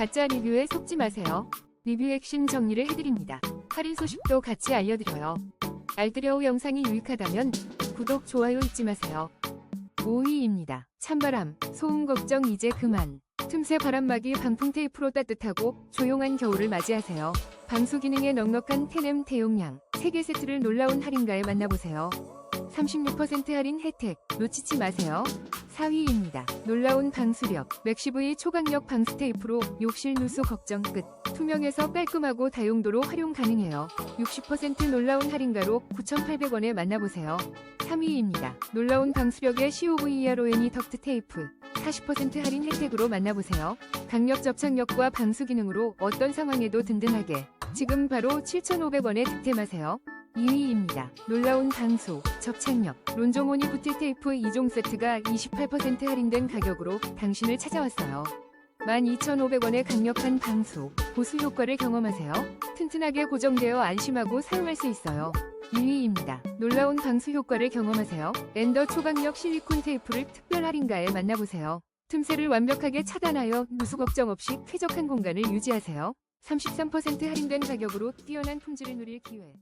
가짜 리뷰에 속지 마세요. 리뷰 핵심 정리를 해드립니다. 할인 소식도 같이 알려드려요. 알뜰여우 영상이 유익하다면 구독, 좋아요 잊지 마세요. 5위입니다. 찬바람, 소음 걱정 이제 그만. 틈새 바람막이 방풍 테이프로 따뜻하고 조용한 겨울을 맞이하세요. 방수 기능에 넉넉한 테넴 대용량 3개 세트를 놀라운 할인가에 만나보세요. 36% 할인 혜택 놓치지 마세요. 4위입니다. 놀라운 방수력 맥시브이 초강력 방수 테이프로 욕실 누수 걱정 끝. 투명해서 깔끔하고 다용도로 활용 가능해요. 60% 놀라운 할인가로 9,800원에 만나보세요. 3위입니다. 놀라운 방수력의 COVERONE 덕트 테이프 40% 할인 혜택으로 만나보세요. 강력 접착력과 방수 기능으로 어떤 상황에도 든든하게 지금 바로 7,500원에 득템하세요. 2위입니다. 놀라운 방수, 접착력, 론종오니 부티 테이프 2종 세트가 28% 할인된 가격으로 당신을 찾아왔어요. 12,500원의 강력한 방수, 보수 효과를 경험하세요. 튼튼하게 고정되어 안심하고 사용할 수 있어요. 2위입니다. 놀라운 방수 효과를 경험하세요. 엔더 초강력 실리콘 테이프를 특별 할인가에 만나보세요. 틈새를 완벽하게 차단하여 누수 걱정 없이 쾌적한 공간을 유지하세요. 33% 할인된 가격으로 뛰어난 품질을 누릴 기회.